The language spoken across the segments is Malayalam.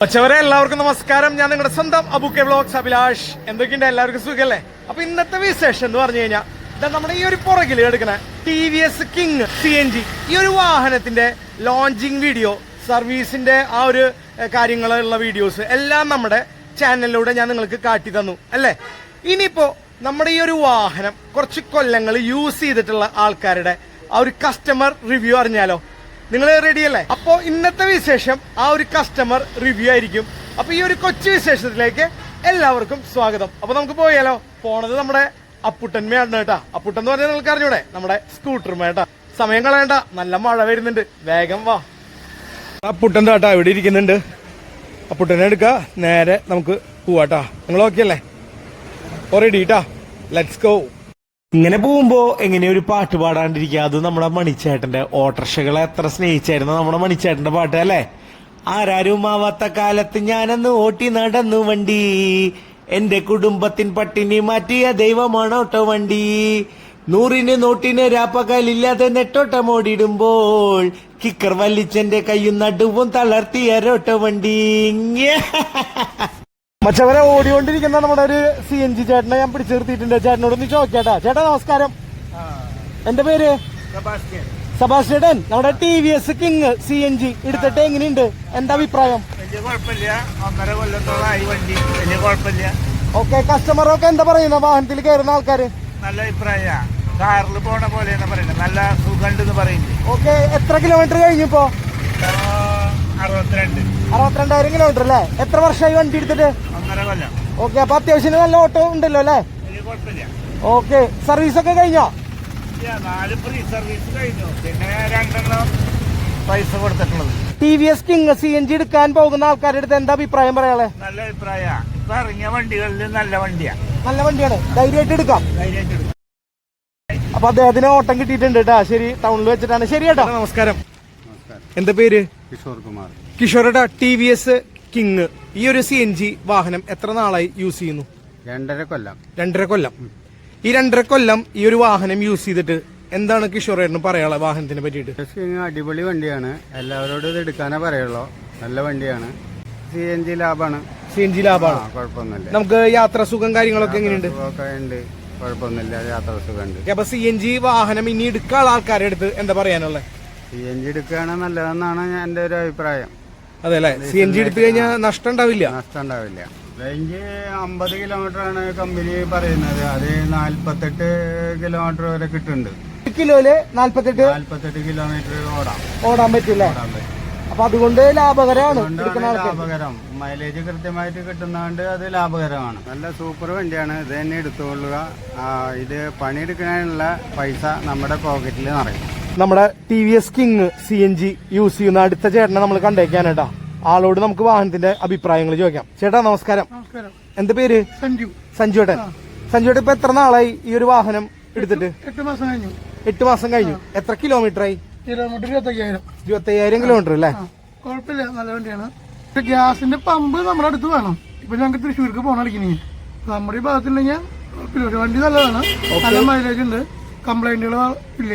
പച്ചവരെ എല്ലാവർക്കും നമസ്കാരം. ഞാൻ നിങ്ങളുടെ സ്വന്തം അബുക്കെ വ്ലോഗ്സ് അഭിലാഷ്. എന്തൊക്കെയുണ്ട്? എല്ലാവർക്കും സുഖല്ലേ? അപ്പൊ ഇന്നത്തെ വിശേഷം എന്ന് പറഞ്ഞു കഴിഞ്ഞാൽ ഇതാ നമ്മുടെ ഈ ഒരു പുറകിൽ എടുക്കുന്ന T V S King C N G ഈ ഒരു വാഹനത്തിന്റെ ലോഞ്ചിങ് വീഡിയോ സർവീസിന്റെ ആ ഒരു കാര്യങ്ങളുള്ള വീഡിയോസ് എല്ലാം നമ്മുടെ ചാനലിലൂടെ ഞാൻ നിങ്ങൾക്ക് കാട്ടി തന്നു അല്ലേ? ഇനിയിപ്പോ നമ്മുടെ ഈ ഒരു വാഹനം കുറച്ച് കൊല്ലങ്ങൾ യൂസ് ചെയ്തിട്ടുള്ള ആൾക്കാരുടെ ആ ഒരു കസ്റ്റമർ റിവ്യൂ അറിഞ്ഞാലോ? നിങ്ങൾ റെഡിയല്ലേ അപ്പോ ഇന്നത്തെ വിശേഷം ആ ഒരു കസ്റ്റമർ റിവ്യൂ ആയിരിക്കും. അപ്പൊ ഈ ഒരു കൊച്ചു വിശേഷത്തിലേക്ക് എല്ലാവർക്കും സ്വാഗതം. അപ്പൊ നമുക്ക് പോയാലോ? പോണത് നമ്മുടെ അപ്പുട്ടന്മയാണ് കേട്ടാ. അപ്പുട്ടൻ എന്ന് പറഞ്ഞാൽ നിങ്ങൾക്ക് അറിഞ്ഞൂടെ? നമ്മുടെ സ്കൂട്ടർമേട്ടാ സമയം കളയണ്ട. നല്ല മഴ വരുന്നുണ്ട്. വേഗം വാ. അപ്പുട്ടൻ കേട്ടാ ഇവിടെ ഇരിക്കുന്നുണ്ട്. അപ്പുട്ടനെ എടുക്ക. നേരെ നമുക്ക് പോവാട്ടാ നിങ്ങൾ ഓക്കെ അല്ലേ? റെഡി ട്ടാ. ലെറ്റ്സ് ഗോ ഇങ്ങനെ പോകുമ്പോ എങ്ങനെ ഒരു പാട്ട് പാടാണ്ടിരിക്കുക അത് നമ്മുടെ മണിച്ചേട്ടന്റെ ഓട്ടർഷകളെ എത്ര സ്നേഹിച്ചായിരുന്നു നമ്മുടെ മണിച്ചേട്ടന്റെ പാട്ട് അല്ലേ? ആരാരും ആവാത്ത കാലത്ത് ഞാനന്ന് ഓട്ടി നടന്നു വണ്ടി. എന്റെ കുടുംബത്തിൻ പട്ടിണി മാറ്റിയ ദൈവമാണ് ഓട്ടോ വണ്ടി. നൂറിന് നോട്ടിന് രാപ്പകലില്ലാതെ നെട്ടോട്ടം ഓടിടുമ്പോൾ കിക്കർ വല്ലിച്ചന്റെ കയ്യും നടുവും തളർത്തിയ ഓട്ടോ വണ്ടി മച്ചവരെ ഓടിക്കൊണ്ടിരിക്കുന്ന നമ്മുടെ ഒരു സി എൻ ജി ചേട്ടനെ ഞാൻ പിടിച്ചു നിർത്തിയിട്ടുണ്ട്. ചേട്ടനോട് ഒന്ന് ചോദിക്കാട്ടാ. ചേട്ടാ നമസ്കാരം. എന്റെ പേര്? സബാസ്റ്റേട്ടൻ നമ്മുടെ T V S King C N G എടുത്തിട്ട് എങ്ങനെയുണ്ട്? എന്താ അഭിപ്രായം? വലിയ കുഴപ്പമില്ല. ഒന്നര വണ്ടി. വലിയ കുഴപ്പമില്ല. ഓക്കെ കസ്റ്റമറൊക്കെ എന്താ പറയുന്ന? വാഹനത്തിൽ കയറുന്ന ആൾക്കാര്? നല്ല അഭിപ്രായ കാറിൽ പോണ പോലെ പറയുന്നത് നല്ല സുഖമുണ്ടെന്ന് പറയുന്നത് ഓക്കെ എത്ര കിലോമീറ്റർ കഴിഞ്ഞിപ്പോ അറുപത്തിരണ്ടായിരം കിലോമീറ്റർ അല്ലേ? എത്ര വർഷമായി വണ്ടി എടുത്തിട്ട്? ഓക്കെ അപ്പൊ അത്യാവശ്യം നല്ല ഓട്ടോ ഉണ്ടല്ലോ അല്ലേ? ഓക്കെ സർവീസ് ഒക്കെ കഴിഞ്ഞോ? ഇല്ല, നാല് ഫ്രീ സർവീസ് കഴിഞ്ഞു. പിന്നെ രണ്ടെണ്ണം പൈസ കൊടുത്തിട്ടുള്ളത്. T V S King C N G എടുക്കാൻ പോകുന്ന ആൾക്കാരുടെ അടുത്ത് എന്താ അഭിപ്രായം പറയാളെ? നല്ല അഭിപ്രായ ഇപ്പൊ ഇറങ്ങിയ വണ്ടികളിൽ നല്ല വണ്ടിയാ. നല്ല വണ്ടിയാണ്. ധൈര്യമായിട്ട് എടുക്കാം. ധൈര്യമായിട്ട് എടുക്കാം. അപ്പൊ അദ്ദേഹത്തിന് ഓട്ടം കിട്ടിയിട്ടുണ്ട് കേട്ടാ ശരി ടൗണിൽ വെച്ചിട്ടാണ്. ശരി കേട്ടോ നമസ്കാരം. എന്താ പേര്? കിഷോർ കുമാർ കിഷോറുടെ ടി വി എസ് കിങ് ഈ ഒരു സി എൻ ജി വാഹനം എത്ര നാളായി യൂസ് ചെയ്യുന്നു? രണ്ടര കൊല്ലം. രണ്ടര കൊല്ലം. ഈ രണ്ടര കൊല്ലം ഈ ഒരു വാഹനം യൂസ് ചെയ്തിട്ട് എന്താണ് കിഷോറേട്ടന് പറയാനുള്ള വാഹനത്തിനെ പറ്റിയിട്ട്? അടിപൊളി വണ്ടിയാണ്. എല്ലാവരോടും ഇത് എടുക്കാനേ പറയുള്ളൂ. നല്ല വണ്ടിയാണ്. സി എൻ ജി ലാഭാണ്. സി എൻ ജി ആ ലാഭമാണ് കുഴപ്പമൊന്നുമില്ല. നമുക്ക് യാത്ര സുഖം കാര്യങ്ങളൊക്കെ എങ്ങനെയുണ്ട്? കുഴപ്പമൊന്നുമില്ല. യാത്ര സുഖമുണ്ട്. അപ്പൊ സി എൻ ജി വാഹനം ഇനി എടുക്കാനുള്ള ആൾക്കാരുടെ അടുത്ത് എന്താ പറയാനുള്ളത്? സി എൻ ജി എടുക്കുകയാണ് നല്ലതെന്നാണ് എന്റെ എന്റെ ഒരു അഭിപ്രായം. അതെ അല്ലെ? സി എൻ ജി എടുത്തു കഴിഞ്ഞാൽ നഷ്ടം ഉണ്ടാവില്ല? നഷ്ടം ഉണ്ടാവില്ല റേഞ്ച് അമ്പത് കിലോമീറ്റർ ആണ് കമ്പനി പറയുന്നത്. അത് നാല്പത്തെട്ട് കിലോമീറ്റർ വരെ കിട്ടുന്നുണ്ട്. ഒരു കിലോയിൽ നാല്പത്തെട്ട് നാല്പത്തെട്ട് കിലോമീറ്റർ ഓടാം. ഓടാൻ പറ്റില്ല? ഓടാൻ പറ്റും. അപ്പൊ അതുകൊണ്ട് ലാഭകരമാണ് എടുക്കുന്ന ലാഭകരം. മൈലേജ് കൃത്യമായിട്ട് കിട്ടുന്നതുകൊണ്ട് അത് ലാഭകരമാണ്. നല്ല സൂപ്പർ വണ്ടിയാണ്. ഇത് തന്നെ എടുത്തുകൊള്ളുക. ആ, ഇത് പണിയെടുക്കാനുള്ള പൈസ നമ്മുടെ പോക്കറ്റിൽ നിറയും. നമ്മുടെ T V S King C N G use ചെയ്യുന്ന അടുത്ത ചേട്ടനെ നമ്മൾ കണ്ടേക്കാനേട്ടാ ആളോട് നമുക്ക് വാഹനത്തിന്റെ അഭിപ്രായങ്ങൾ ചോദിക്കാം. ചേട്ടാ നമസ്കാരം. എന്താ പേര്? സഞ്ജു. സഞ്ജു ഏട്ടൻ. സഞ്ജു ഏട്ടൻ ഇപ്പൊ എത്ര നാളായി ഈ ഒരു വാഹനം എടുത്തിട്ട്? എട്ട് മാസം കഴിഞ്ഞു. എട്ട് മാസം കഴിഞ്ഞു. എത്ര കിലോമീറ്റർ ആയി കിലോമീറ്റർ ഇരുപത്തയ്യായിരം. കിലോമീറ്റർ അല്ലേ? കുഴപ്പമില്ല. നല്ല വണ്ടിയാണ്. ഗ്യാസിന്റെ പമ്പ് നമ്മുടെ അടുത്ത് വേണം. ഇപ്പൊ ഞങ്ങൾക്ക് തൃശ്ശൂർക്ക് പോകണം അടിക്കണേ നമ്മുടെ ഈ ഭാഗത്തുണ്ടെങ്കിൽ വണ്ടി നല്ലതാണ്. നല്ല മൈലേജ് ഉണ്ട്. കംപ്ലൈന്റുകൾ ഇല്ല.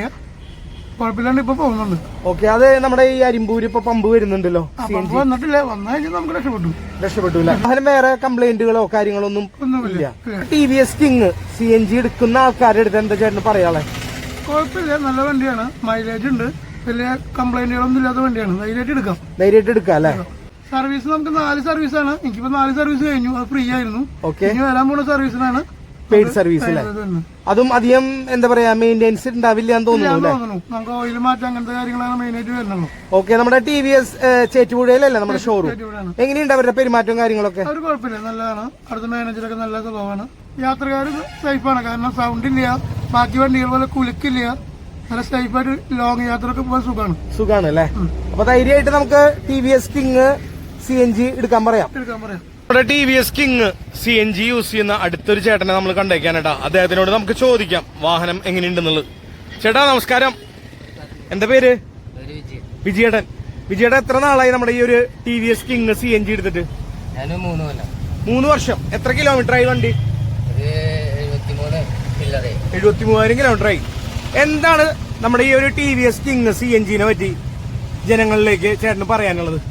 കുഴപ്പമില്ലാണ്ട് ഇപ്പൊ പോകുന്നുണ്ട്. ഓക്കെ അത് നമ്മുടെ ഈ അരിമ്പൂര് ഇപ്പൊ പമ്പ് വരുന്നുണ്ടല്ലോ? ആ പമ്പ് വന്നിട്ടില്ല. വന്നു കഴിഞ്ഞാൽ നമുക്ക് രക്ഷപ്പെട്ടു. രക്ഷപ്പെട്ടു അല്ലേ വേറെ കംപ്ലൈന്റുകളോ കാര്യങ്ങളോ ഒന്നും ഇല്ല. T V S King C N G എടുക്കുന്ന ആൾക്കാരുടെ അടുത്ത് എന്താ ചേട്ടന് പറയാളെ? കുഴപ്പമില്ല. നല്ല വണ്ടിയാണ്. മൈലേജ് ഉണ്ട്. വലിയ കംപ്ലൈന്റുകളൊന്നും ഇല്ലാത്ത വണ്ടിയാണ്. ധൈര്യമായിട്ട് എടുക്കാം. ധൈര്യമായിട്ട് എടുക്കാം അല്ലേ? സർവീസ് നമുക്ക് നാല് സർവീസാണ് എനിക്കിപ്പോ നാല് സർവീസ് കഴിഞ്ഞു. അത് ഫ്രീ ആയിരുന്നു. ഓക്കെ. ഇനി വരാൻ പോണ സർവീസിനാണ് പെയ്ഡ് സർവീസ് അല്ലേ. അതും അധികം എന്താ പറയാ മെയിന്റെയിൻസ് ഉണ്ടാവില്ല എന്ന് തോന്നുന്നു ഓയിൽ മാറ്റം അങ്ങനത്തെ കാര്യങ്ങളാണ് മെയിൻ ആയിട്ട് വരുന്നുള്ളൂ ഓക്കെ നമ്മുടെ ടി വി എസ് ചേറ്റുപുഴയിലല്ലേ നമ്മുടെ ഷോറൂം എങ്ങനെയുണ്ട് അവരുടെ പെരുമാറ്റവും കാര്യങ്ങളൊക്കെ? അവർ കുഴപ്പമില്ല നല്ലതാണ്. അടുത്ത മാനേജറൊക്കെ നല്ല സ്വഭാവമാണ്. യാത്രക്കാർ സേഫാണ് കാരണം സൗണ്ട് ഇല്ല. ബാക്കി വണ്ടികൾ പോലെ കുലുക്കില്ല. നല്ല സേഫായിട്ട് ലോങ് യാത്രയൊക്കെ പോകാൻ സുഖമാണ്. സുഖാണ് അല്ലേ? അപ്പൊ ധൈര്യമായിട്ട് നമുക്ക് T V S King C N G എടുക്കാൻ പറയാം. എടുക്കാൻ പറയാം. നമ്മുടെ T V S King C N G use ചെയ്യുന്ന അടുത്തൊരു ചേട്ടനെ നമ്മൾ കണ്ടേക്കാനേട്ടാ. അദ്ദേഹത്തിനോട് നമുക്ക് ചോദിക്കാം വാഹനം എങ്ങനെയുണ്ടെന്നുള്ളത്. ചേട്ടാ നമസ്കാരം. എന്താ പേര്? വിജയേട്ടൻ. വിജയേട്ടൻ എത്ര നാളായി നമ്മുടെ ഈ ഒരു T V S King C N G എടുത്തിട്ട്? മൂന്ന് വർഷം. എത്ര കിലോമീറ്റർ ആയി വണ്ടി? എഴുപത്തി മൂവായിരം കിലോമീറ്റർ ആയി. എന്താണ് നമ്മുടെ ഈ ഒരു T V S King C N ജിനെ പറ്റി ജനങ്ങളിലേക്ക് ചേട്ടന് പറയാനുള്ളത്?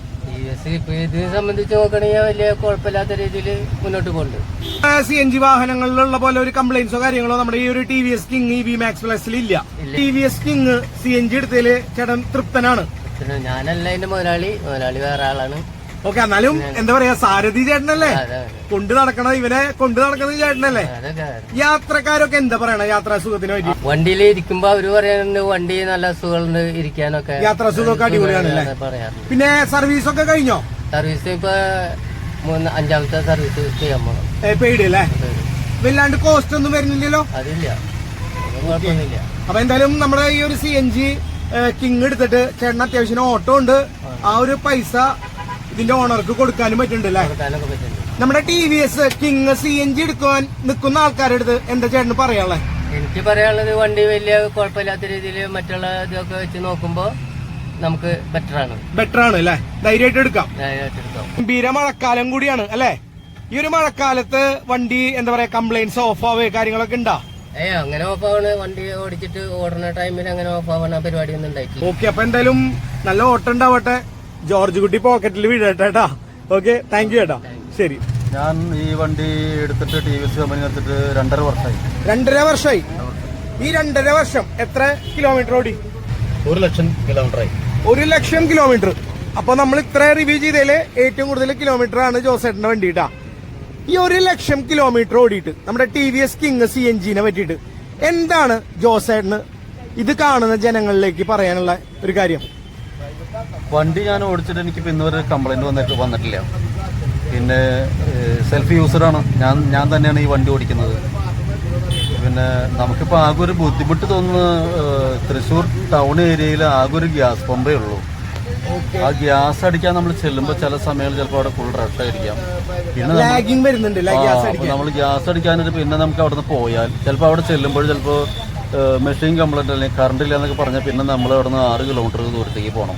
ഇപ്പൊ സംബന്ധിച്ച് നോക്കണെങ്കിൽ വലിയ കുഴപ്പമില്ലാത്ത രീതിയിൽ മുന്നോട്ട് പോകുന്നുണ്ട് സി എൻ ജി വാഹനങ്ങളിലുള്ള പോലെ ഒരു കംപ്ലൈൻസോ കാര്യങ്ങളോ നമ്മുടെ ഈ ഒരു T V S King E V Max പ്ലസിൽ ഇല്ല. T V S King C N G എടുത്തതിൽ ചേട്ടൻ തൃപ്തനാണ്. ഞാനല്ല എന്റെ മുതലാളി. മുതലാളി വേറെ ആളാണ്. ഓക്കെ എന്നാലും എന്താ പറയാ സാരഥി ചേട്ടനല്ലേ? കൊണ്ട് നടക്കണ? ഇവനെ കൊണ്ടു നടക്കുന്നത് ചേട്ടനല്ലേ? യാത്രക്കാരൊക്കെ എന്താ പറയണ? യാത്രാ സുഖത്തിന് പറ്റി വണ്ടിയിൽ ഇരിക്കുമ്പോ അവർ പറയുന്നുണ്ട് വണ്ടി നല്ല സുഖമുണ്ട് ഇരിക്കാനൊക്കെ യാത്രാ സുഖമൊക്കെ അടിപൊളിയാണല്ലേ പിന്നെ സർവീസ് ഒക്കെ കഴിഞ്ഞോ? സർവീസ് ഇപ്പൊ മൂന്ന് അഞ്ചാമത്തെ സർവീസ് ചെയ്യാൻ പോകണം പെയ്ഡ് അല്ലേ? വല്ലാണ്ട് കോസ്റ്റ് ഒന്നും വരുന്നില്ലല്ലോ? അതില്ല. കുഴപ്പമൊന്നുമില്ല. അപ്പൊ എന്തായാലും നമ്മുടെ ഈ ഒരു സി എൻ ജി കിങ് എടുത്തിട്ട് ചേട്ടൻ അത്യാവശ്യം ഓട്ടോ ഉണ്ട്. ആ ഒരു പൈസ ഇതിന്റെ ഓണർക്ക് കൊടുക്കാനും പറ്റുന്നുണ്ട് അല്ലേ കൊടുക്കാനൊക്കെ പറ്റുന്നുണ്ട്. നമ്മുടെ T V S King C N G എടുക്കുവാൻ നിൽക്കുന്ന ആൾക്കാരുടെ എന്താ ചേട്ടന് പറയാനുള്ളത്? എനിക്ക് പറയാനുള്ളത് വണ്ടി വലിയ കുഴപ്പമില്ലാത്ത രീതിയിൽ മറ്റുള്ള ഇതൊക്കെ വെച്ച് നോക്കുമ്പോ നമുക്ക് ബെറ്റർ ആണ്. ബെറ്റർ ആണ് അല്ലേ? ധൈര്യമായിട്ട് എടുക്കാം. ധൈര്യമായിട്ട് എടുക്കാം. ഗംഭീര മഴക്കാലം കൂടിയാണ് അല്ലേ? ഈ ഒരു മഴക്കാലത്ത് വണ്ടി എന്താ പറയാ കംപ്ലൈന്റ്സ് ഓഫ് ആവേ കാര്യങ്ങളൊക്കെ ഉണ്ടോ? ഏ അങ്ങനെ ഓഫ് ആവണ്. വണ്ടി ഓടിച്ചിട്ട് ഓടുന്ന ടൈമിൽ അങ്ങനെ ഓഫ് ആവണ പരിപാടി ഒന്നും ഉണ്ടായിട്ടില്ല. ഓക്കെ അപ്പൊ എന്തായാലും നല്ല ഓട്ടം ഉണ്ടാവട്ടെ. ജോർജ് കുട്ടി പോക്കറ്റിൽ വീഴട്ടെ കേട്ടാ ഓക്കെ താങ്ക് യു ചേട്ടാ ശരി. ഞാൻ ഈ വണ്ടി എടുത്തിട്ട് ടി വി എസ് കമ്പനി എടുത്തിട്ട് രണ്ടര വർഷമായി രണ്ടര വർഷമായി ഈ രണ്ടര വർഷം എത്ര കിലോമീറ്റർ ഓടി? ഒരു ലക്ഷം കിലോമീറ്റർ ആയി. ഒരു ലക്ഷം കിലോമീറ്റർ അപ്പൊ നമ്മൾ ഇത്ര റിവ്യൂ ചെയ്തതിൽ ഏറ്റവും കൂടുതൽ കിലോമീറ്റർ ആണ് ജോസേട്ടന്റെ വണ്ടി കേട്ടാ ഈ ഒരു ലക്ഷം കിലോമീറ്റർ ഓടിയിട്ട് നമ്മുടെ T V S King C N ജിനെ പറ്റിയിട്ട് എന്താണ് ജോസേട്ടന് ഇത് കാണുന്ന ജനങ്ങളിലേക്ക് പറയാനുള്ള ഒരു കാര്യം? വണ്ടി ഞാൻ ഓടിച്ചിട്ട് എനിക്ക് ഇപ്പം വരെ കംപ്ലൈന്റ് വന്നിട്ട് വന്നിട്ടില്ല. പിന്നെ സെൽഫ് യൂസറാണ് ഞാൻ ഞാൻ തന്നെയാണ് ഈ വണ്ടി ഓടിക്കുന്നത്. പിന്നെ നമുക്കിപ്പോൾ ആകെ ഒരു ബുദ്ധിമുട്ട് തോന്നുന്നു തൃശ്ശൂർ ടൗൺ ഏരിയയിൽ ആകെ ഒരു ഗ്യാസ് പമ്പേ ഉള്ളൂ. ആ ഗ്യാസ് അടിക്കാൻ നമ്മൾ ചെല്ലുമ്പോൾ ചില സമയങ്ങളിൽ ചിലപ്പോൾ അവിടെ ഫുൾ റഷ് ആയിരിക്കാം. പിന്നെ നമ്മൾ- ഗ്യാസ് അടിക്കാനായിട്ട് പിന്നെ നമുക്ക് അവിടെ നിന്ന് പോയാൽ ചിലപ്പോൾ അവിടെ ചെല്ലുമ്പോൾ ചിലപ്പോൾ മെഷീൻ കംപ്ലൈന്റ് അല്ലെങ്കിൽ കറണ്ട് ഇല്ല എന്നൊക്കെ പറഞ്ഞാൽ പിന്നെ നമ്മൾ അവിടെ നിന്ന് ആറ് കിലോമീറ്റർ ദൂരത്തേക്ക് പോകണം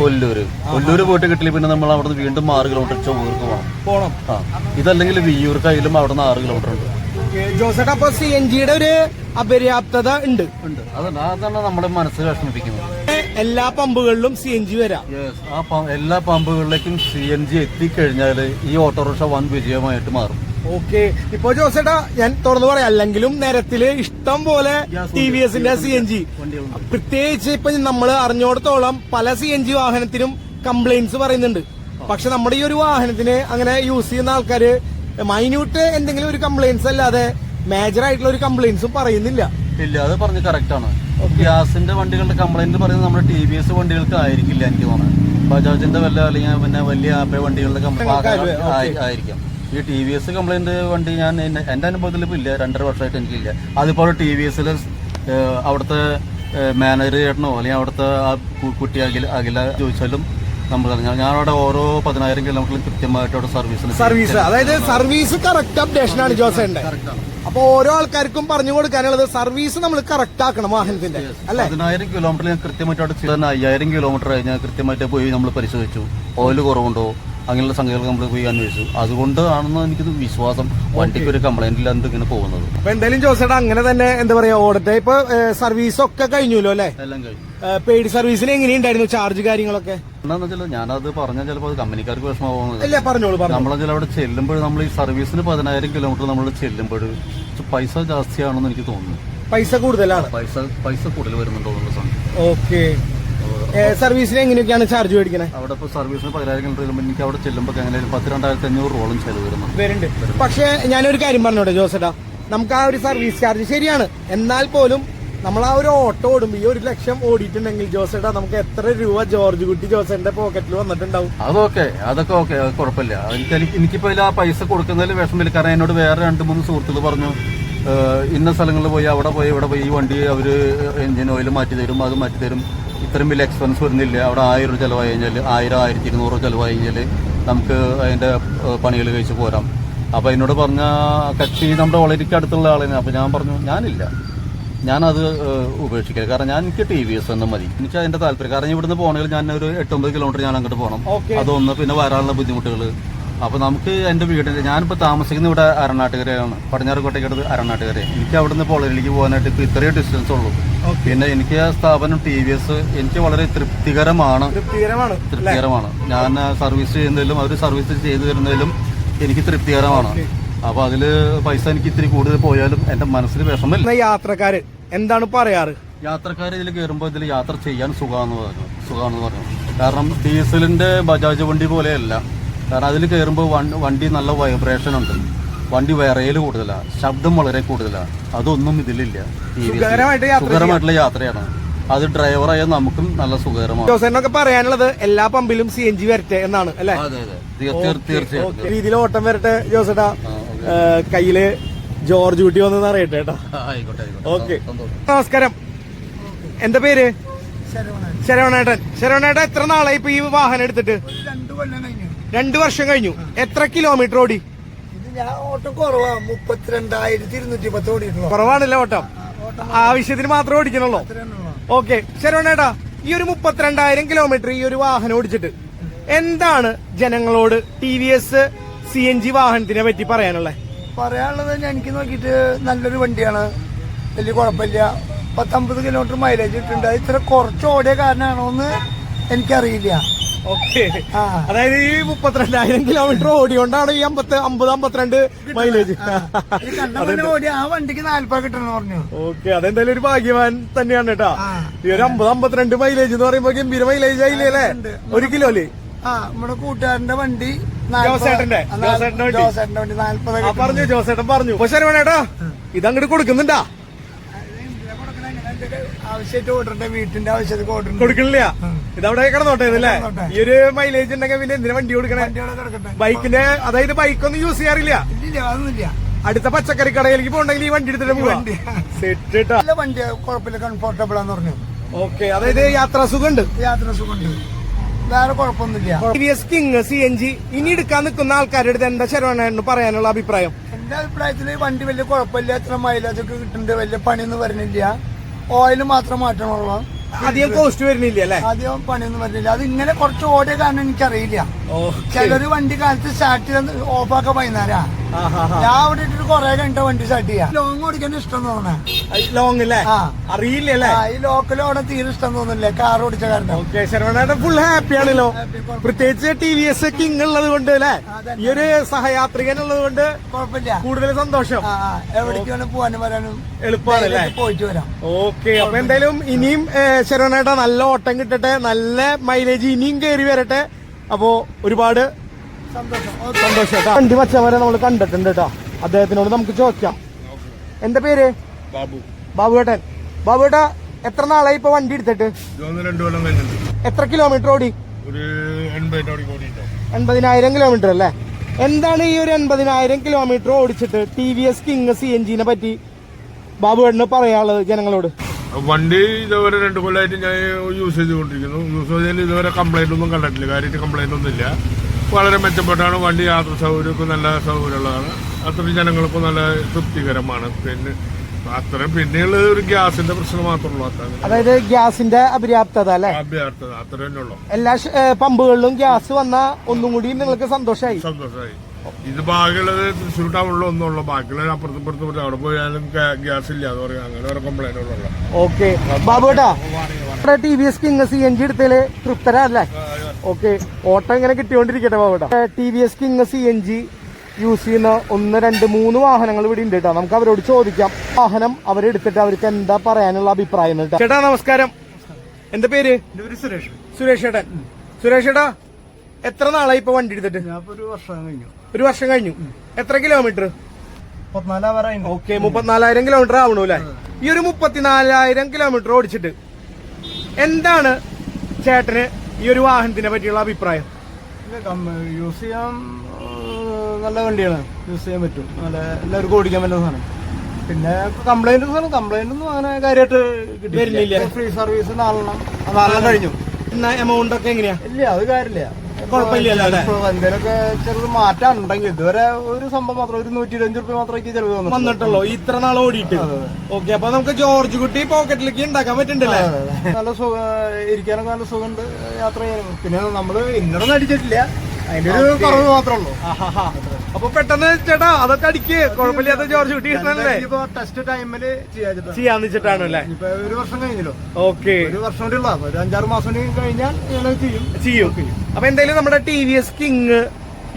കൊല്ലൂര്. കൊല്ലൂര് പോയിട്ട് കിട്ടില്ല പിന്നെ നമ്മൾ അവിടെ നിന്ന് വീണ്ടും ആറ് കിലോമീറ്റർ ചൊവ്വൂർക്ക് പോകണം ആ. ഇതല്ലെങ്കിൽ വിയ്യൂർക്കായാലും അവിടെ നിന്ന് ആറ് കിലോമീറ്റർ ഉണ്ട്. ജോസേട്ട അപ്പൊ സി എൻ ജിയുടെ ഒരു അപര്യാപ്തത ഉണ്ട്. അതാണ് നമ്മുടെ മനസ്സ് വിഷമിപ്പിക്കുന്നത് എല്ലാ പമ്പുകളിലും സി എൻ ജി വരാം. എല്ലാ പമ്പുകളിലേക്കും സി എൻ ജി എത്തിക്കഴിഞ്ഞാൽ ഈ ഓട്ടോറിക്ഷ വൻ വിജയമായിട്ട് മാറും. ഓക്കെ. ഇപ്പൊ ജോസേട്ടാ ഞാൻ തുറന്നു പറയാം. അല്ലെങ്കിലും നിരത്തിൽ ഇഷ്ടം പോലെ ടി വി എസിന്റെ സി എൻ ജി പ്രത്യേകിച്ച് ഇപ്പൊ നമ്മൾ അറിഞ്ഞോടത്തോളം പല സി എൻ ജി വാഹനത്തിനും കംപ്ലൈന്റ്സ് പറയുന്നുണ്ട്. പക്ഷെ നമ്മുടെ ഈ ഒരു വാഹനത്തിന് അങ്ങനെ യൂസ് ചെയ്യുന്ന ആൾക്കാര് മൈന്യൂട്ട് എന്തെങ്കിലും ഒരു കംപ്ലൈന്റ്സ് അല്ലാതെ മേജർ ആയിട്ടുള്ള ഒരു കംപ്ലൈന്റ്സും പറയുന്നില്ല. ഇല്ല അത് പറഞ്ഞ് കറക്റ്റ് ആണ്. ഗ്യാസിന്റെ വണ്ടികളുടെ കംപ്ലൈന്റ് പറയുന്നത് നമ്മുടെ ടി വി എസ് വണ്ടികൾക്ക് ആയിരിക്കില്ല എനിക്ക് തോന്നുന്നത്. ബജാജിന്റെ വല്ല അല്ലെങ്കിൽ പിന്നെ വലിയ ആപ്പ വണ്ടികളുടെ കം- ആയിരിക്കും, ആയിരിക്കും. ഈ ടി വി എസ് കംപ്ലൈന്റ് വണ്ടി ഞാൻ എന്റെ അനുഭവത്തിൽ ഇപ്പോൾ ഇല്ല. രണ്ടര വർഷമായിട്ട് എനിക്കില്ല. അതിപ്പോൾ ടി വി എസിൽ അവിടുത്തെ മാനേജർ ചേട്ടനോ അല്ലെങ്കിൽ അവിടുത്തെ ആ കുട്ടി അഖില അഖില ചോദിച്ചാലും നമ്മൾ ഞാൻ അവിടെ ഓരോ പതിനായിരം കിലോമീറ്ററിലും കൃത്യമായിട്ട് അവിടെ സർവീസ് സർവീസ് അതായത് സർവീസ് കറക്റ്റ് അപ്ഡേഷൻ ആണ് ജോസേന്റെ അപ്പൊ ഓരോ ആൾക്കാർക്കും പറഞ്ഞു കൊടുക്കാനുള്ളത് സർവീസ് നമ്മൾ കറക്റ്റ് ആക്കണം വാഹനത്തിന്റെ അല്ലെ? പതിനായിരം കിലോമീറ്റർ ഞാൻ കൃത്യമായിട്ട് അവിടെ അയ്യായിരം കിലോമീറ്റർ കഴിഞ്ഞാൽ കൃത്യമായിട്ട് പോയി നമ്മൾ പരിശോധിച്ചു. ഓയിൽ കുറവുണ്ടോ? അങ്ങനെയുള്ള സംഘങ്ങൾ നമ്മൾ പോയി അന്വേഷിച്ചു. അതുകൊണ്ടാണെന്ന് എനിക്കിത് വിശ്വാസം. വണ്ടിക്ക് ഒരു കംപ്ലൈന്റ് ഇല്ലാണ്ട് ഇങ്ങനെ പോകുന്നത്. അപ്പൊ എന്തായാലും ജോസേട്ടാ അങ്ങനെ തന്നെ എന്താ പറയാ ഓടത്തെ ഇപ്പൊ സർവീസ് ഒക്കെ കഴിഞ്ഞല്ലോ അല്ലെ? എല്ലാം കഴിഞ്ഞു. പെയ്ഡ് സർവീസിന് എങ്ങനെയുണ്ടായിരുന്നു ചാർജ് കാര്യങ്ങളൊക്കെ? എന്താണെന്ന് വെച്ചാൽ ഞാനത് പറഞ്ഞാൽ ചിലപ്പോൾ അത് കമ്പനിക്കാർക്ക് വിഷമമാകുന്നത് അല്ലേ പറഞ്ഞോളൂ പറഞ്ഞു നമ്മളെ ചില അവിടെ ചെല്ലുമ്പോൾ നമ്മൾ ഈ സർവീസിന് പതിനായിരം കിലോമീറ്റർ നമ്മൾ ചെല്ലുമ്പോൾ പൈസ ജാസ്തിയാണെന്ന് എനിക്ക് തോന്നുന്നു. പൈസ കൂടുതലാണ്. പൈസ പൈസ കൂടുതൽ വരുന്നുണ്ടോ ഓക്കെ സർവീസിന് എങ്ങനെയൊക്കെയാണ് ചാർജ് മേടിക്കുന്നത് അവിടെ ഇപ്പോൾ സർവീസിന് പതിനായിരം കിലോമീറ്റർ എനിക്ക് അവിടെ ചെല്ലുമ്പോൾ അങ്ങനെ പത്ത് രണ്ടായിരത്തി അഞ്ഞൂറ് റോളും ചെലവ് വരുന്നുണ്ട്. വരുന്നുണ്ട്. പക്ഷേ ഞാനൊരു കാര്യം പറഞ്ഞോട്ടെ ജോസേട്ടാ. നമുക്ക് ആ ഒരു സർവീസ് ചാർജ് ശരിയാണ്. എന്നാൽ പോലും നമ്മൾ ആ ഒരു ഓട്ടോ ഓടുമ്പോൾ ഈ ഒരു ലക്ഷം ഓടിയിട്ടുണ്ടെങ്കിൽ ജോസേട്ടാ നമുക്ക് എത്ര രൂപ ജോർജ് കുട്ടി ജോസേന്റെ പോക്കറ്റിൽ വന്നിട്ടുണ്ടാവും? അതൊക്കെ അതൊക്കെ ഓക്കെ. അത് കുഴപ്പമില്ല. എനിക്ക് എനിക്ക് എനിക്കിപ്പോ ആ പൈസ കൊടുക്കുന്നതിൽ വിഷമില്ല കാരണം എന്നോട് വേറെ രണ്ട് മൂന്ന് സുഹൃത്തുക്കൾ പറഞ്ഞു ഇന്ന സ്ഥലങ്ങളിൽ പോയി അവിടെ പോയി ഇവിടെ പോയി ഈ വണ്ടി അവർ എഞ്ചിൻ ഓയിൽ മാറ്റി തരും അത് മാറ്റി തരും ഇത്രയും വലിയ എക്സ്പെൻസ് വരുന്നില്ല. അവിടെ ആയിരം രൂപ ചിലവായി കഴിഞ്ഞാൽ ആയിരം ആയിരത്തി ഇരുന്നൂറ് ചിലവായി കഴിഞ്ഞാൽ നമുക്ക് അതിന്റെ പണികൾ കഴിച്ച് പോരാം. അപ്പോൾ എന്നോട് പറഞ്ഞ കക്ഷി നമ്മുടെ വളരിക്ക് അടുത്തുള്ള ആളാണ് അപ്പോൾ ഞാൻ പറഞ്ഞു ഞാനില്ല. ഞാനത് ഉപേക്ഷിക്കില്ല കാരണം ഞാൻ എനിക്ക് ടി വി എസ് തന്നെ മതി. എനിക്ക് അതിന്റെ താല്പര്യം. കാരണം ഇവിടുന്ന് പോകണമെങ്കിൽ ഞാൻ ഒരു എട്ടൊമ്പത് കിലോമീറ്റർ ഞാൻ അങ്ങോട്ട് പോകണം. അതൊന്ന് പിന്നെ വരാനുള്ള ബുദ്ധിമുട്ടുകൾ അപ്പൊ നമുക്ക് എന്റെ വീട്ടിൽ ഞാനിപ്പോ താമസിക്കുന്ന ഇവിടെ അരണാട്ടുകരയാണ് പടിഞ്ഞാറ് കോട്ടയ്ക്കടുത്ത് അരണാട്ടുകര എനിക്ക് അവിടുന്ന് പോളരിലേക്ക് പോകാനായിട്ട് ഇപ്പൊ ഇത്രയും ഡിസ്റ്റൻസ് ഉള്ളൂ. പിന്നെ എനിക്ക് ആ സ്ഥാപനം ടി വി എസ് എനിക്ക് വളരെ തൃപ്തികരമാണ്. തൃപ്തികരമാണ് ഞാൻ സർവീസ് ചെയ്യുന്നതിലും അവർ സർവീസ് ചെയ്തു തരുന്നതിലും എനിക്ക് തൃപ്തികരമാണ്. അപ്പൊ അതിൽ പൈസ എനിക്ക് ഇത്തിരി കൂടുതൽ പോയാലും എന്റെ മനസ്സിൽ വിഷമില്ല യാത്രക്കാര് എന്താണ് പറയാറ്? യാത്രക്കാർ ഇതിൽ കയറുമ്പോൾ ഇതിൽ യാത്ര ചെയ്യാൻ സുഖമാണെന്ന് പറഞ്ഞു. സുഖമാണെന്ന് പറഞ്ഞു. കാരണം ഡീസലിന്റെ ബജാജ് വണ്ടി പോലെയല്ല. കാരണം അതിൽ കയറുമ്പോൾ വണ്ടി നല്ല വൈബ്രേഷൻ ഉണ്ട്. വണ്ടി വിറയൽ കൂടുതലാണ് ശബ്ദം വളരെ കൂടുതലാണ് അതൊന്നും ഇതിലില്ല. സുഖകരമായിട്ടുള്ള യാത്രയാണ്. അത് ഡ്രൈവറായ നമുക്കും നല്ല സുഖകരമാണ്. ജോസേനൊക്കെ പറയാനുള്ളത് എല്ലാ പമ്പിലും സി എൻ ജി വരട്ടെ എന്നാണ് അല്ലേ? അതെ അതെ. തീർച്ച- തീർച്ചയായിട്ടും. രീതിയിൽ ഓട്ടം വരട്ടെ ജോസേട്ടാ. കയ്യിൽ ജോർജ് കുട്ടി വന്നെന്ന് അറിയട്ടെ കേട്ടാ. ഓക്കെ. നമസ്കാരം. എന്താ പേര്? ശരവണേട്ടൻ. ശരവണേട്ടൻ എത്ര നാളായി ഇപ്പൊ ഈ വാഹനം എടുത്തിട്ട്? രണ്ടു കൊല്ലം കഴിഞ്ഞു. രണ്ടു വർഷം കഴിഞ്ഞു. എത്ര കിലോമീറ്റർ ഓടി? ഞാൻ ഓട്ടം കുറവാ. മുപ്പത്തിരണ്ടായിരത്തി ഇരുന്നൂറ്റി പത്ത് ഓടിയിട്ടുള്ളൂ. കുറവാണല്ലേ ഓട്ടം? ആവശ്യത്തിന് മാത്രമേ ഓടിക്കണുള്ളൂ ഓക്കെ. ശരവണേട്ടാ ഈ ഒരു മുപ്പത്തിരണ്ടായിരം കിലോമീറ്റർ ഈ ഒരു വാഹനം ഓടിച്ചിട്ട് എന്താണ് ജനങ്ങളോട് T V S C N G വാഹനത്തിനെ പറ്റി പറയാനുള്ളത് പറയാനുള്ളത് എനിക്ക് നോക്കിയിട്ട് നല്ലൊരു വണ്ടിയാണ്. വലിയ കുഴപ്പമില്ല. പത്തമ്പത് കിലോമീറ്റർ മൈലേജ് ഇട്ടുണ്ട് അത് ഇത്ര കുറച്ച് ഓടിയ കാരണമാണോ എന്ന് എനിക്കറിയില്ല. അതായത് ഈ മുപ്പത്തിരണ്ടായിരം കിലോമീറ്റർ ഓടിയോണ്ടാണ് ഈ അമ്പത്തി അമ്പത് അമ്പത്തിരണ്ട് മൈലേജ് ആ. വണ്ടിക്ക് നാല്പത് കിട്ടണം പറഞ്ഞു. ഓക്കെ അതെന്തായാലും ഒരു ഭാഗ്യവാൻ തന്നെയാണ് കേട്ടാ. ഈ ഒരു അമ്പത് അമ്പത്തിരണ്ട് മൈലേജ് എന്ന് പറയുമ്പോ ഗംഭീര മൈലേജ് ആയില്ലേ അല്ലേ? ഒരു കിലോൽ? ആ നമ്മുടെ കൂട്ടുകാരന്റെ വണ്ടി ജോസേട്ടന്റെ? ജോസേട്ടന്റെ വണ്ടി? നാല്പത് പറഞ്ഞു ജോസേട്ടൻ പറഞ്ഞു. പക്ഷെ വേണേട്ടോ ഇതങ്ങോട്ട് കൊടുക്കുന്നുണ്ടാ? ആവശ്യമായിട്ട് വീട്ടിന്റെ ആവശ്യത്തിന് ഓർഡർ കൊടുക്കണില്ല. ഇതവിടെ കിടന്നോട്ടെ ഇതല്ലേ. ഈ ഒരു മൈലേജ് ഉണ്ടെങ്കിൽ പിന്നെ എന്തിനാ വണ്ടി കൊടുക്കണേ? ബൈക്കിന്റെ അതായത് ബൈക്കൊന്നും യൂസ് ചെയ്യാറില്ല. അതൊന്നുമില്ല. അടുത്ത പച്ചക്കറി കടയിലേക്ക് പോകണമെങ്കിൽ ഈ വണ്ടി എടുത്തിട്ട് പോവാ. വണ്ടി. സെറ്റ് നല്ല വണ്ടി കുഴപ്പമില്ല കംഫർട്ടബിൾ ആന്ന് പറഞ്ഞു. ഓക്കെ അതായത് യാത്രാ സുഖമുണ്ട്. യാത്ര സുഖമുണ്ട്. വേറെ കുഴപ്പമൊന്നുമില്ല. T V S King C N G ഇനി എടുക്കാൻ നിൽക്കുന്ന ആൾക്കാരുടെ അടുത്ത് എന്താ ശരവണ പറയാനുള്ള അഭിപ്രായം? എന്റെ അഭിപ്രായത്തിൽ വണ്ടി വലിയ കുഴപ്പമില്ല എത്ര മൈലേജ് ഒക്കെ കിട്ടുന്നുണ്ട് വലിയ പണിയൊന്നും വരുന്നില്ല. ഓയിൽ മാത്രം മാറ്റണുള്ളൂ. അധികം കോസ്റ്റ് വരുന്നില്ല അല്ലേ? അധികം പണിയൊന്നും വരുന്നില്ല. അത് ഇങ്ങനെ കുറച്ച് ഓടിയ കാരണം എനിക്കറിയില്ല. ചിലര് വണ്ടി കാലത്ത് സ്റ്റാർട്ട് ചെയ്ത് ഓഫാക്കാൻ വൈകുന്നേരാ. ഞാൻ അവിടെ ഇട്ടിട്ട് കൊറേ കണ്ട വണ്ടി സ്റ്റാർട്ട് ചെയ്യാം. ലോങ് ഓടിക്കാൻ ഇഷ്ടം തോന്നണേ. ലോങ് അല്ലേ അറിയില്ലേ അല്ലേ? ഈ ലോക്കൽ ഓടാൻ തീരെ ഇഷ്ടം തോന്നില്ലേ. കാർ ഓടിച്ച കാരണം. ഓക്കെ ശരവണേട്ടൻ ഫുൾ ഹാപ്പി ആണല്ലോ. പ്രത്യേകിച്ച് ടി വി എസ് കിങ് ഉള്ളത് കൊണ്ട് അല്ലേ? ഈ ഒരു സഹയാത്രികൻ ഉള്ളത് കൊണ്ട് കുഴപ്പമില്ല കൂടുതൽ സന്തോഷം. ആ ആ, എവിടേക്ക് വേണം പോവാനും വരാനും എളുപ്പമാണ് പോയിട്ട് വരാം. ഓക്കെ അപ്പൊ എന്തായാലും ഇനിയും ശരവണേട്ട നല്ല ഓട്ടം കിട്ടട്ടെ. നല്ല മൈലേജ് ഇനിയും കയറി വരട്ടെ. അപ്പോ ഒരുപാട് സന്തോഷം. വണ്ടി വച്ചവരെ നമ്മൾ കണ്ടിട്ടുണ്ട് കേട്ടോ അദ്ദേഹത്തിനോട് നമുക്ക് ചോദിക്കാം. എന്താ പേര്? ബാബു. ബാബുവേട്ടൻ. ബാബുവേട്ട എത്ര നാളായി ഇപ്പൊ വണ്ടി എടുത്തിട്ട്? രണ്ടു എത്ര കിലോമീറ്റർ ഓടി? എൺപതിനായിരം കിലോമീറ്റർ അല്ലേ? എന്താണ് ഈ ഒരു എൺപതിനായിരം കിലോമീറ്റർ ഓടിച്ചിട്ട് T V S King C N ജിനെ പറ്റി ബാബുവേട്ടന് പറയാനുള്ളത് ജനങ്ങളോട്? വണ്ടി ഇതുവരെ രണ്ടു കൊല്ലമായിട്ട് ഞാൻ യൂസ് ചെയ്തുകൊണ്ടിരിക്കുന്നു. യൂസ് ചെയ്തതിൽ ഇതുവരെ കംപ്ലൈന്റ് ഒന്നും കണ്ടിട്ടില്ല. കാര്യമായിട്ട് കംപ്ലൈന്റ് ഒന്നും ഇല്ല വളരെ മെച്ചപ്പെട്ടാണ് വണ്ടി യാത്ര സൗകര്യമൊക്കെ നല്ല സൗകര്യമുള്ളതാണ്. അത്രയും ജനങ്ങൾക്കും നല്ല തൃപ്തികരമാണ്. പിന്നെ അത്രയും പിന്നെയുള്ളത് ഒരു ഗ്യാസിന്റെ പ്രശ്നം മാത്രമേ ഉള്ളൂ അതായത് ഗ്യാസിന്റെ അപര്യാപ്തത അല്ലേ? അപര്യാപ്തത അത്രേ ഉള്ളൂ. എല്ലാ പമ്പുകളിലും ഗ്യാസ് വന്ന ഒന്നും കൂടി നിങ്ങൾക്ക് സന്തോഷമായി സന്തോഷമായി ഇത് ബാക്കിയുള്ളത് തൃശ്ശൂർ ടൗണിൽ ഒന്നുള്ളൂ ബാക്കിയുള്ള അപ്പുറത്ത് ഇപ്പുറത്ത് പോയി അവിടെ പോയാലും ഗ്യാസ് ഇല്ല. എന്ന് പറയാം. അങ്ങനെ ഒരു കംപ്ലൈന്റ് ഉള്ളൂ. Okay ബാബുട്ടാ T V S King C N G എടുത്തതിൽ തൃപ്തരല്ലേ? ഓക്കെ ഓട്ടം ഇങ്ങനെ കിട്ടിക്കൊണ്ടിരിക്കട്ടെ ബാബുട്ടാ T V S King C N G use ചെയ്യുന്ന ഒന്ന് രണ്ട് മൂന്ന് വാഹനങ്ങൾ ഇവിടെ ഉണ്ട് കേട്ടോ. നമുക്ക് അവരോട് ചോദിക്കാം. വാഹനം അവരെടുത്തിട്ട് അവർക്ക് എന്താ പറയാനുള്ള അഭിപ്രായം കേട്ടോ. ചേട്ടാ നമസ്കാരം. എന്താ പേര്? സുരേഷ്. സുരേഷ് ചേട്ടൻ സുരേഷ് ചേട്ടാ എത്ര നാളായി ഇപ്പൊ വണ്ടി എടുത്തിട്ട്? ഒരു വർഷം കഴിഞ്ഞു. ഒരു വർഷം കഴിഞ്ഞു. എത്ര കിലോമീറ്റർ ഓക്കെ മുപ്പത്തിനാലായിരം കിലോമീറ്റർ ആവണു അല്ലേ? ഈ ഒരു മുപ്പത്തിനാലായിരം കിലോമീറ്റർ ഓടിച്ചിട്ട് എന്താണ് ചേട്ടന് ഈ ഒരു വാഹനത്തിനെ പറ്റിയുള്ള അഭിപ്രായം? യൂസ് ചെയ്യാൻ നല്ല വണ്ടിയാണ് യൂസ് ചെയ്യാൻ പറ്റും. നല്ല എല്ലാവർക്കും ഓടിക്കാൻ പറ്റുന്ന സാധനം. പിന്നെ കംപ്ലൈന്റ് സാധനം കംപ്ലൈന്റ് ഒന്നും അങ്ങനെ കാര്യമായിട്ട് വരുന്നില്ല. ഫ്രീ സർവീസ് നാലെണ്ണം. നാലെണ്ണം കഴിഞ്ഞു. എമൗണ്ട് ഒക്കെ എങ്ങനെയാ? ഇല്ല അത് കാര്യമില്ല. കുഴപ്പമില്ലല്ലോ അല്ലേ? ഇപ്പൊ ഉണ്ടെങ്കിൽ ചെറുത് ഇതുവരെ ഒരു സംഭവം മാത്രം ഒരു നൂറ്റി ഇരുപഞ്ച് റുപ്യ മാത്രമേ ചെലവ് വന്നിട്ടുള്ളൂ. ഇത്ര നാൾ ഓടിയിട്ട്. ഓക്കെ അപ്പൊ നമുക്ക് ജോർജ് കുട്ടി പോക്കറ്റിലേക്ക് ഉണ്ടാക്കാൻ പറ്റുന്നുണ്ടല്ലേ. നല്ല സുഖം ഇരിക്കാനൊക്കെ നല്ല സുഖമുണ്ട് യാത്ര ചെയ്യാനും പിന്നെ നമ്മൾ ഇന്നലെ അടിച്ചിട്ടില്ല അതിന്റെ ഒരു കുറവ് മാത്രമേ ഉള്ളൂ. അപ്പൊ പെട്ടെന്ന് ചേട്ടാ അതൊക്കെ അടിക്ക്. കുഴപ്പമില്ലാത്ത ജോർജ് കുട്ടി കിട്ടണല്ലേ? ടെസ്റ്റ് ടൈമിൽ ചെയ്യാന്ന് വെച്ചിട്ടാണ് അല്ലേ? ഒരു വർഷം കഴിഞ്ഞല്ലോ. ഓക്കെ. ഒരു വർഷം കൂടി ഒരു അഞ്ചാറ് മാസം കഴിഞ്ഞാൽ ചെയ്യും. ചെയ്യും. അപ്പൊ എന്തായാലും നമ്മുടെ ടി വി എസ് കിങ്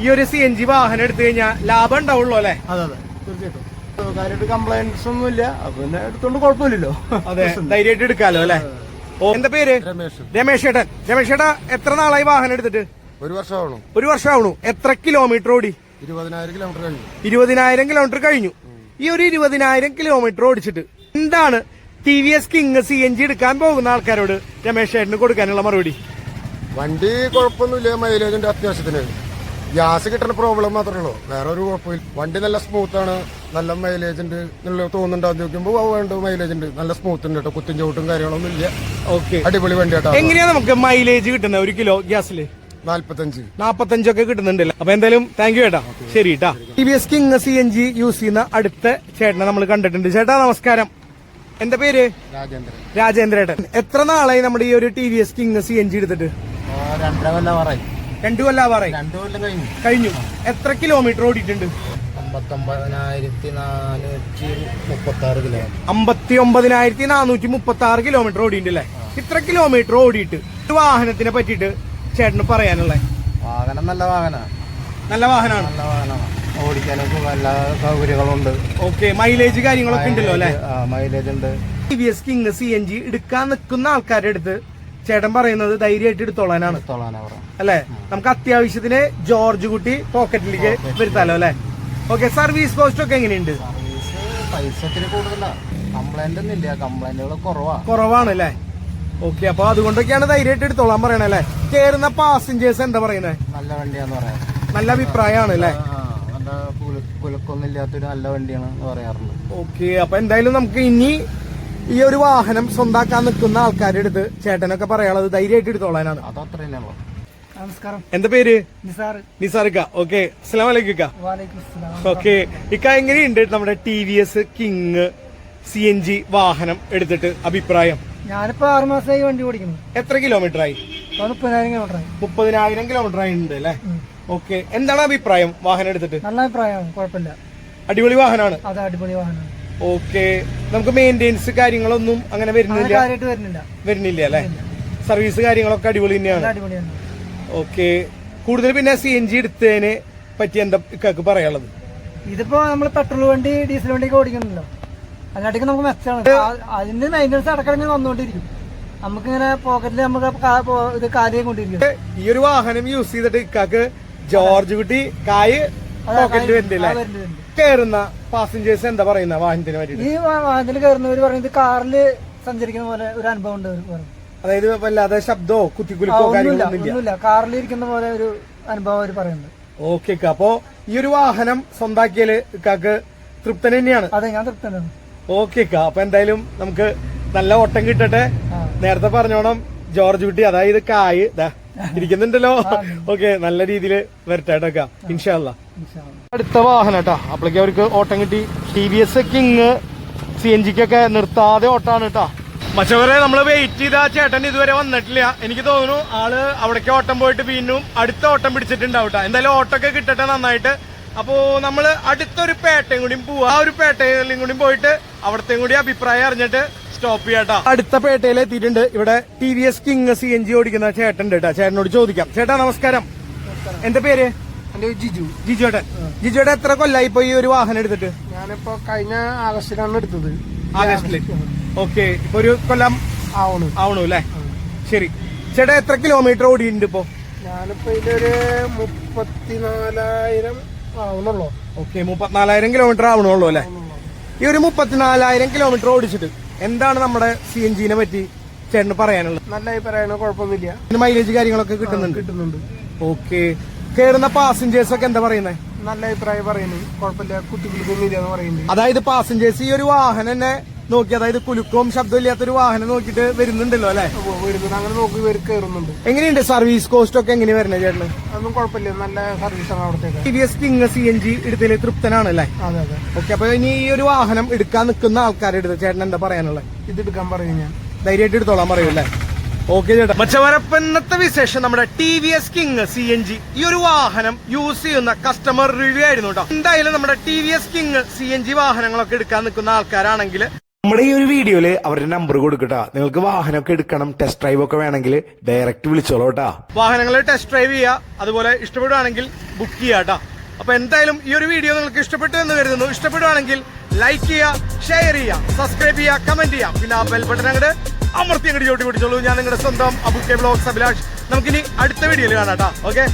ഈ ഒരു സി എൻ ജി വാഹനം എടുത്തു കഴിഞ്ഞാൽ ലാഭം ഉണ്ടാവുള്ളൂ അല്ലേ? അതെ അതെ. തീർച്ചയായിട്ടും. കാര്യമായിട്ട് കംപ്ലൈന്റ്സ് ഒന്നും ഇല്ല. പിന്നെ എടുത്തോണ്ട് കുഴപ്പമില്ലല്ലോ. അതെ ധൈര്യമായിട്ട് എടുക്കാലോ അല്ലെ? ഓ എന്താ പേര്? രമേശ്. രമേശ് ചേട്ടൻ. രമേശ് ചേട്ടാ എത്ര നാളായി വാഹനം എടുത്തിട്ട്? ഒരു വർഷമാണോ ഒരു വർഷമാവണു എത്ര കിലോമീറ്റർ ഓടി? ഇരുപതിനായിരം കിലോമീറ്റർ കഴിഞ്ഞു. ഇരുപതിനായിരം കിലോമീറ്റർ കഴിഞ്ഞു. ഈ ഒരു ഇരുപതിനായിരം കിലോമീറ്റർ ഓടിച്ചിട്ട് എന്താണ് T V S King C N G എടുക്കാൻ പോകുന്ന ആൾക്കാരോട് രമേശ് ചേട്ടന് കൊടുക്കാനുള്ള മറുപടി? വണ്ടി കുഴപ്പമൊന്നുമില്ല മൈലേജിന്റെ അത്യാവശ്യത്തിന്. ഗ്യാസ് കിട്ടുന്ന പ്രോബ്ലം മാത്രമേ ഉള്ളൂ. വേറെ ഒരു കുഴപ്പമില്ല. വണ്ടി നല്ല സ്മൂത്ത് ആണ്. നല്ല മൈലേജ് ഉണ്ട് നല്ല തോന്നുന്നുണ്ട്. അത് നോക്കുമ്പോൾ വേണ്ട മൈലേജ് ഉണ്ട്. നല്ല സ്മൂത്ത് ഉണ്ട് കേട്ടോ. കുത്തും ചവിട്ടും കാര്യങ്ങളൊന്നും ഇല്ല. ഓക്കെ അടിപൊളി വണ്ടി കേട്ടോ എങ്ങനെയാ നമുക്ക് മൈലേജ് കിട്ടുന്നത്? ഒരു കിലോ ഗ്യാസിൽ നാല്പത്തഞ്ച്. നാൽപ്പത്തഞ്ചൊക്കെ കിട്ടുന്നുണ്ടല്ലോ? അപ്പൊ എന്തായാലും താങ്ക് യു ചേട്ടാ ശരി കേട്ടാ T V S King C N G use ചെയ്യുന്ന അടുത്ത ചേട്ടനെ നമ്മൾ കണ്ടിട്ടുണ്ട്. ചേട്ടാ നമസ്കാരം. എന്റെ പേര്? രാജേന്ദ്രൻ. രാജേന്ദ്രേട്ടൻ. എത്ര നാളായി നമ്മുടെ ഈ ഒരു T V S King C N G എടുത്തിട്ട്? രണ്ടര കൊല്ലാ പറയും രണ്ടു കൊല്ലാവാറായി? രണ്ടു കൊല്ലം കഴിഞ്ഞു. കഴിഞ്ഞു. എത്ര കിലോമീറ്റർ ഓടിയിട്ടുണ്ട്? അമ്പത്തൊമ്പതിനായിരത്തി നാനൂറ്റി മുപ്പത്തി ആറ് കിലോ അമ്പത്തി ഒമ്പതിനായിരത്തി നാനൂറ്റി മുപ്പത്തി ആറ് കിലോമീറ്റർ ഓടിയിട്ടുണ്ട് അല്ലേ? ഇത്ര കിലോമീറ്റർ ഓടിയിട്ട് വാഹനത്തിനെ പറ്റിയിട്ട് ചേട്ടന് പറയാനുള്ളത് വാഹനം നല്ല വാഹനമാണ് നല്ല വാഹനമാണ് നല്ല വാഹനമാണ് ഓടിക്കാനൊക്കെ എല്ലാ സൗകര്യങ്ങളുണ്ട്. ഓക്കെ മൈലേജ് കാര്യങ്ങളൊക്കെ ഉണ്ടല്ലോ അല്ലെ? മൈലേജ് ഉണ്ട്. T V S King C N G എടുക്കാൻ നിൽക്കുന്ന ആൾക്കാരുടെ അടുത്ത് ചേട്ടൻ പറയുന്നത് ധൈര്യമായിട്ട് എടുത്തോളാനാണ്. അല്ലെ? നമുക്ക് അത്യാവശ്യത്തിന് ജോർജ് കുട്ടി പോക്കറ്റിലേക്ക് വരുത്താലോ അല്ലെ? ഓക്കെ സർവീസ് കോസ്റ്റ് ഒക്കെ എങ്ങനെയുണ്ട്? സർവീസ് പൈസ കംപ്ലൈന്റ് ഒന്നും ഇല്ല. കംപ്ലൈന്റുകൾ കുറവാ. കുറവാണ് അല്ലേ? ഓക്കെ അപ്പൊ അതുകൊണ്ടൊക്കെയാണ് ധൈര്യമായിട്ട് എടുത്തോളാൻ പറയണേ അല്ലെ? കേറുന്ന പാസഞ്ചേഴ്സ് എന്താ പറയുന്നത് നല്ല വണ്ടിയാന്ന് പറയാം. നല്ല അഭിപ്രായമാണ് അല്ലേ? നല്ല വണ്ടിയാണ് പറയാറുണ്ട്. ഓക്കെ അപ്പൊ എന്തായാലും നമുക്ക് ഇനി ഈ ഒരു വാഹനം സ്വന്താക്കാൻ നിൽക്കുന്ന ആൾക്കാരുടെ അടുത്ത് ചേട്ടനൊക്കെ പറയാനുള്ളത് ധൈര്യമായിട്ട് എടുത്തോളാനാണ്. നമസ്കാരം. എന്താ പേര്? നിസാർ. നിസാറിക്ക ഓക്കെ അസ്സലാം വലൈക്കും ഇക്ക. വാലേക്കും അസ്സലാം. ഓക്കെ ഇക്ക എങ്ങനെയുണ്ട് നമ്മുടെ T V S King C N G വാഹനം എടുത്തിട്ട് അഭിപ്രായം? ഞാനിപ്പോ ആറ് മാസമായി വണ്ടി ഓടിക്കുന്നു. എത്ര കിലോമീറ്റർ ആയി മുപ്പതിനായിരം കിലോമീറ്റർ ആയി മുപ്പതിനായിരം കിലോമീറ്റർ ആയി ഉണ്ട് അല്ലേ? ഓക്കെ. എന്താണ് അഭിപ്രായം വാഹനം എടുത്തിട്ട്? നല്ല അഭിപ്രായം കുഴപ്പമില്ല. അടിപൊളി വാഹനമാണ്? അതെ അടിപൊളി വാഹനമാണ്. ഓക്കെ. നമുക്ക് മെയിന്റെനൻസ് കാര്യങ്ങളൊന്നും അങ്ങനെ വരുന്നില്ല? വരുന്നില്ല. വരുന്നില്ല അല്ലേ? സർവീസ് കാര്യങ്ങളൊക്കെ അടിപൊളി തന്നെയാണ്. ഓക്കെ. കൂടുതൽ പിന്നെ സി എൻ ജി എടുത്തതിനെ പറ്റി എന്താ ഇക്കാക്ക് പറയാനുള്ളത്? ഇതിപ്പോ നമ്മൾ പെട്രോൾ വണ്ടി ഡീസൽ വണ്ടി ഒക്കെ അതിനാട്ടിക്ക് നമുക്ക് മെച്ചമാണ് ആ- അതിന്റെ മെയിന്റെനൻസ് അടക്കടങ്ങ് വന്നുകൊണ്ടിരിക്കും നമുക്കിങ്ങനെ പോക്കറ്റിൽ നമുക്ക് ഇത് കാര്യം കൊണ്ടിരിക്കും. ഈ ഒരു വാഹനം യൂസ് ചെയ്തിട്ട് ഇക്കാക്ക് ജോർജ് കുട്ടി കായ് പോക്കറ്റിൽ വരുന്നില്ല. കയറുന്ന പാസഞ്ചേഴ്സ് എന്താ പറയുന്ന വാഹനത്തിന് ഈ വാഹനത്തിൽ കയറുന്നവർ പറയുന്നത് കാറിൽ സഞ്ചരിക്കുന്ന പോലെ ഒരു അനുഭവം ഉണ്ട്. അതായത് വല്ലാതെ ശബ്ദമോ കുത്തിക്കുലിക്കോ ഒന്നുമില്ല കാറിൽ ഇരിക്കുന്ന പോലെ ഒരു അനുഭവം അവർ പറയുന്നത് ഓക്കെ അപ്പോ ഈ ഒരു വാഹനം സ്വന്താക്കിയാൽ ഇക്കാക്ക് തൃപ്തൻ തന്നെയാണ്. അതെ ഞാൻ തൃപ്തനാണ്. ഓക്കെ അപ്പൊ എന്തായാലും നമുക്ക് നല്ല ഓട്ടം കിട്ടട്ടെ. നേരത്തെ പറഞ്ഞോണം ജോർജ് കുട്ടി അതായത് കായ്. ദാ ഇരിക്കുന്നുണ്ടല്ലോ. ഓക്കെ നല്ല രീതിയിൽ വരട്ടെ കേട്ടോ ഇൻഷാല്ല. അടുത്ത വാഹനം കേട്ടോ. അപ്പോഴേക്ക് അവർക്ക് ഓട്ടം കിട്ടി. T V S King C N ജിക്കൊക്കെ നിർത്താതെ ഓട്ടാണ് കേട്ടോ. മച്ചവരെ നമ്മൾ വെയിറ്റ് ചെയ്ത ചേട്ടൻ ഇതുവരെ വന്നിട്ടില്ല. എനിക്ക് തോന്നുന്നു ആൾ അവിടേക്ക് ഓട്ടം പോയിട്ട് വീണ്ടും അടുത്ത ഓട്ടം പിടിച്ചിട്ടുണ്ടാവും ട്ടോ. എന്തായാലും ഓട്ടമൊക്കെ കിട്ടട്ടെ നന്നായിട്ട്. അപ്പോ നമ്മൾ അടുത്തൊരു പേട്ടയും കൂടി പോവാ. ആ ഒരു പേട്ടയിലും കൂടി പോയിട്ട് അവിടത്തെയും കൂടി അഭിപ്രായം അറിഞ്ഞിട്ട് സ്റ്റോപ്പ് ചെയ്യാട്ടോ. അടുത്ത പേട്ടയിൽ എത്തിയിട്ടുണ്ട്. ഇവിടെ T V S King C N G ഓടിക്കുന്ന ചേട്ടൻ ഉണ്ട് കേട്ടോ. ചേട്ടനോട് ചോദിക്കാം. ചേട്ടാ നമസ്കാരം. എന്താ പേര്? എന്റെ ജിജു. ഏട്ടൻ. ജിജു ഏട്ടൻ എത്ര കൊല്ലായി പോയി ഈ ഒരു വാഹനം എടുത്തിട്ട്? ഞാനിപ്പോ കഴിഞ്ഞ ആഗസ്റ്റിലാണ് എടുത്തത്. ആഗസ്റ്റിൽ. ഓക്കെ. ഇപ്പൊ ഒരു കൊല്ലം ആവണു. ആവണു അല്ലേ? ശരി. ചേട്ടാ എത്ര കിലോമീറ്റർ ഓടിയിട്ടുണ്ട് ഇപ്പോ? ഞാനിപ്പോ ഇതിലൊരു മുപ്പത്തിനാലായിരം ആവുന്നുള്ളൂ. ഓക്കെ മുപ്പത്തിനാലായിരം കിലോമീറ്റർ ആവണുള്ളൂ അല്ലേ? ഈ ഒരു മുപ്പത്തിനാലായിരം കിലോമീറ്റർ ഓടിച്ചിട്ട് എന്താണ് നമ്മുടെ സി എൻ ജിനെ പറ്റി ചേട്ടന് പറയാനുള്ളത്? നല്ല അഭിപ്രായമാണ് കുഴപ്പമൊന്നുമില്ല. ഇതിന് മൈലേജ് കാര്യങ്ങളൊക്കെ കിട്ടുന്നുണ്ട്. കിട്ടുന്നുണ്ട്. ഓക്കെ. കേറുന്ന പാസഞ്ചേഴ്സ് ഒക്കെ എന്താ പറയുന്നത് നല്ല അഭിപ്രായം പറയുന്നത് കുഴപ്പമില്ല കുട്ടികൾക്കൊന്നും ഇല്ല എന്ന് പറയുന്നുണ്ട്. അതായത് പാസഞ്ചേഴ്സ് ഈ ഒരു വാഹനം തന്നെ നോക്കി അതായത് കുലുക്കവും ശബ്ദമില്ലാത്തൊരു ഇല്ലാത്തൊരു വാഹനം നോക്കിട്ട് വരുന്നുണ്ടല്ലോ അല്ലെ? വരുന്നുണ്ട്. അങ്ങനെ നോക്കി കയറുന്നുണ്ട്. എങ്ങനെയുണ്ട് സർവീസ് കോസ്റ്റ് ഒക്കെ എങ്ങനെയാ വരുന്നത് ചേട്ടന്? അതൊന്നും കുഴപ്പമില്ല. നല്ല സർവീസാണ് അവിടത്തേക്ക് T V S King C N G എടുത്തതിൽ തൃപ്തനാണ് അല്ലേ? അതെ അതെ. ഓക്കെ അപ്പൊ ഇനി ഈ ഒരു വാഹനം എടുക്കാൻ നിൽക്കുന്ന ആൾക്കാരുടെ അടുത്ത് ചേട്ടൻ എന്താ പറയാനുള്ളത്? ഇത് എടുക്കാൻ പറയും ഞാൻ. ധൈര്യമായിട്ട് എടുത്തോളാൻ പറയൂല്ലേ ഓക്കെ ചേട്ടാ. മച്ചവരപ്പ ഇന്നത്തെ വിശേഷം നമ്മുടെ T V S King C N G ഈ ഒരു വാഹനം യൂസ് ചെയ്യുന്ന കസ്റ്റമർ റിവ്യൂ ആയിരുന്നു കേട്ടോ എന്തായാലും നമ്മുടെ T V S King C N G വാഹനങ്ങളൊക്കെ എടുക്കാൻ നിൽക്കുന്ന ആൾക്കാരാണെങ്കിൽ നമ്മുടെ ഈ ഒരു വീഡിയോയിൽ അവരുടെ നമ്പർ കൊടുക്കട്ടാ. നിങ്ങൾക്ക് വാഹനമൊക്കെ എടുക്കണം ടെസ്റ്റ് ഡ്രൈവ് ഒക്കെ വേണമെങ്കിൽ ഡയറക്റ്റ് വിളിച്ചോളൂ കേട്ടോ. വാഹനങ്ങൾ ടെസ്റ്റ് ഡ്രൈവ് ചെയ്യുക അതുപോലെ ഇഷ്ടപ്പെടുവാണെങ്കിൽ ബുക്ക് കേട്ടോ. അപ്പൊ എന്തായാലും ഈ ഒരു വീഡിയോ നിങ്ങൾക്ക് ഇഷ്ടപ്പെട്ടു എന്ന് കരുതുന്നു. ഇഷ്ടപ്പെടുവാണെങ്കിൽ ലൈക്ക് ചെയ്യുക ഷെയർ ചെയ്യുക സബ്സ്ക്രൈബ് ചെയ്യുക കമന്റ് ചെയ്യുക. പിന്നെ ആ ബെൽ ബട്ടൺ അങ്ങോട്ട് അമർത്തി അങ്ങോട്ട് ചോട്ടി പിടിച്ചോളൂ. ഞാൻ നിങ്ങളുടെ സ്വന്തം അബുക്കെ ബ്ലോഗ് അഭിലാഷ്. നമുക്കിനി അടുത്ത വീഡിയോയിൽ കാണാം കേട്ടോ. ഓക്കെ